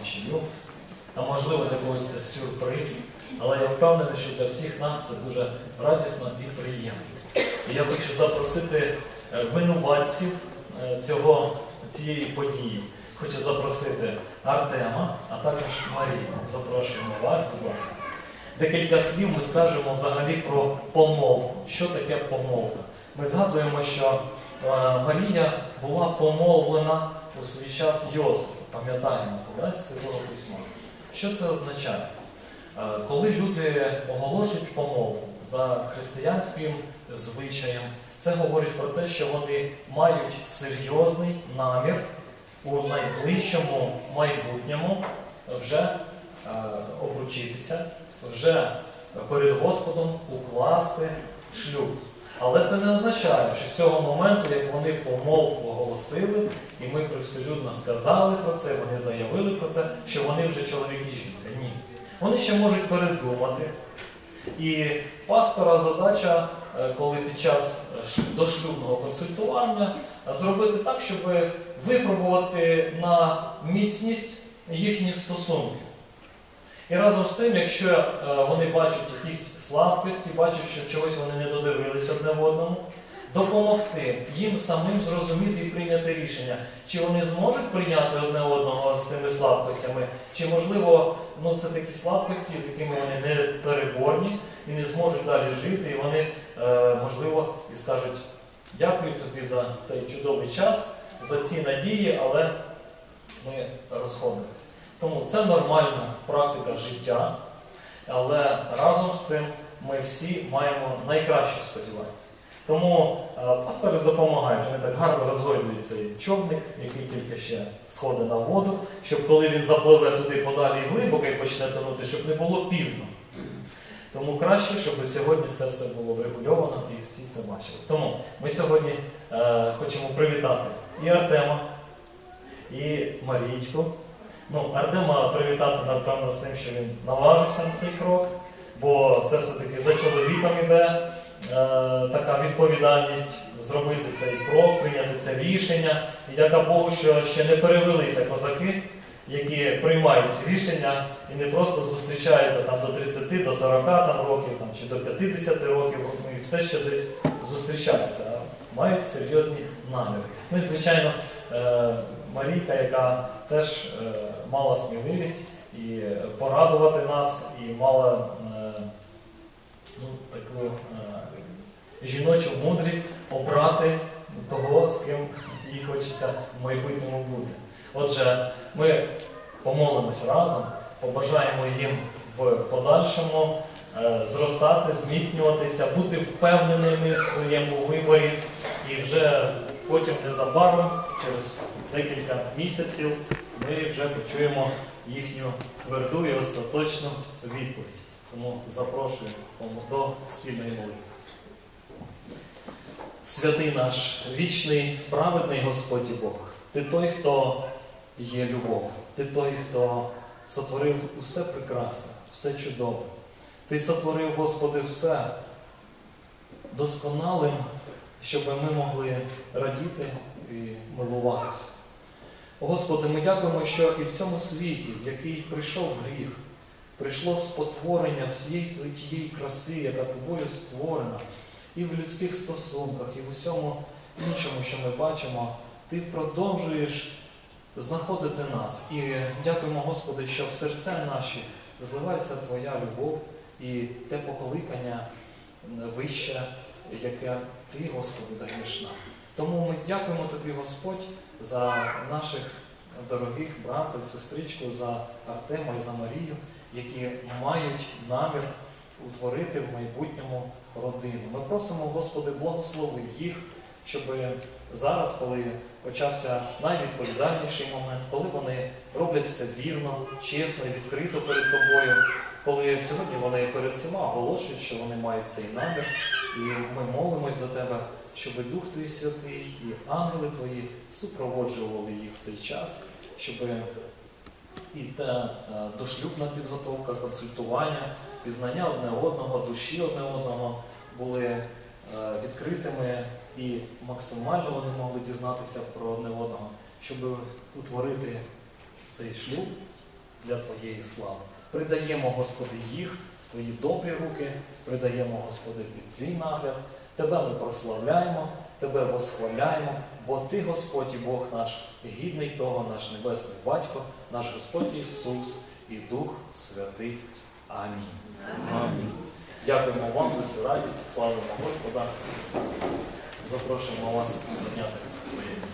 нічию. А можливо, для когось це сюрприз. Але я впевнений, що для всіх нас це дуже радісно і приємно. І я хочу запросити е, винуватців е, цього, цієї події. Хочу запросити Артема, а також Марію. Запрошуємо вас, будь ласка. Декілька слів ми скажемо взагалі про помовку. Що таке помовка? Ми згадуємо, що е, Марія була помовлена у свій час Йосифу. Пам'ятаємо це да, з Святого Письма. Що це означає? Е, Коли люди оголошують помову за християнським звичаєм, це говорить про те, що вони мають серйозний намір у найближчому майбутньому вже е, обручитися, вже перед Господом укласти шлюб. Але це не означає, що з цього моменту, як вони помовку оголосили, і ми привселюдно сказали про це, вони заявили про це, що вони вже чоловік і жінка. Ні. Вони ще можуть передумати. І пастора задача, е, коли під час е, дошлюбного консультування, е, зробити так, щоб випробувати на міцність їхні стосунки. І разом з тим, якщо вони бачать якісь слабкості, бачать, що чогось вони не додивились одне в одному, допомогти їм самим зрозуміти і прийняти рішення, чи вони зможуть прийняти одне одного з тими слабкостями, чи можливо ну, це такі слабкості, з якими вони не переборні і не зможуть далі жити, і вони, е, можливо, і скажуть дякую тобі за цей чудовий час, за ці надії, але ми розходимося. Тому це нормальна практика життя, але разом з цим ми всі маємо найкращі сподівання. Тому е, пастори допомагають, вони так гарно розгойдують цей човник, який тільки ще сходить на воду, щоб коли він запливе туди подалі і глибоко і почне тонути, щоб не було пізно. Тому краще, щоб сьогодні це все було врегульовано і всі це бачили. Тому ми сьогодні е, хочемо привітати і Артема, і Марічку. Ну, Артема привітати, напевно, з тим, що він наважився на цей крок, бо це все-таки за чоловіком іде е, така відповідальність зробити цей крок, прийняти це рішення. І дяка Богу, що ще не перевелися козаки, які приймають ці рішення і не просто зустрічаються там до 30, до 40 там, років там, чи до 50 років, ну, і все ще десь зустрічаються, а мають серйозні наміри. Ну і звичайно, е, Марійка, яка теж е, мала сміливість і порадувати нас, і мала е, ну, таку е, жіночу мудрість обрати того, з ким їй хочеться в майбутньому бути. Отже, ми помолимось разом, побажаємо їм в подальшому зростати, зміцнюватися, бути впевненими в своєму виборі і вже потім незабаром, через декілька місяців, ми вже почуємо їхню тверду і остаточну відповідь. Тому запрошую до спільної молитви. Святий наш, вічний, праведний Господь і Бог, Ти той, хто є любов, Ти той, хто сотворив усе прекрасне, все чудове. Ти сотворив, Господи, все досконалим, щоб ми могли радіти і милуватися. Господи, ми дякуємо, що і в цьому світі, в який прийшов гріх, прийшло спотворення всієї тієї краси, яка тобою створена, і в людських стосунках, і в усьому іншому, що ми бачимо, ти продовжуєш знаходити нас. І дякуємо, Господи, що в серця наші зливається Твоя любов і те покликання вище, яке Ти, Господи, даєш нам. Тому ми дякуємо Тобі, Господь, за наших дорогих братів, сестричку, за Артема і за Марію, які мають намір утворити в майбутньому родину. Ми просимо, Господи, благослови їх, щоб зараз, коли почався найвідповідальніший момент, коли вони роблять це вірно, чесно і відкрито перед тобою, коли сьогодні вони перед всіма оголошують, що вони мають цей намір, і ми молимось до Тебе, щоб Дух Твій Святий і ангели Твої супроводжували їх в цей час, щоб і та дошлюбна підготовка, консультування, пізнання одне одного, душі одне одного були е, відкритими і максимально вони могли дізнатися про одне одного, щоб утворити цей шлюб для Твоєї слави. Придаємо, Господи, їх в Твої добрі руки, придаємо, Господи, під Твій нагляд. Тебе ми прославляємо, Тебе восхваляємо, бо Ти, Господь і Бог наш, гідний того, наш Небесний Батько, наш Господь Ісус і Дух Святий. Амінь. Амінь. Дякуємо вам за цю радість, славимо Господа. Запрошуємо вас зайняти своє місце.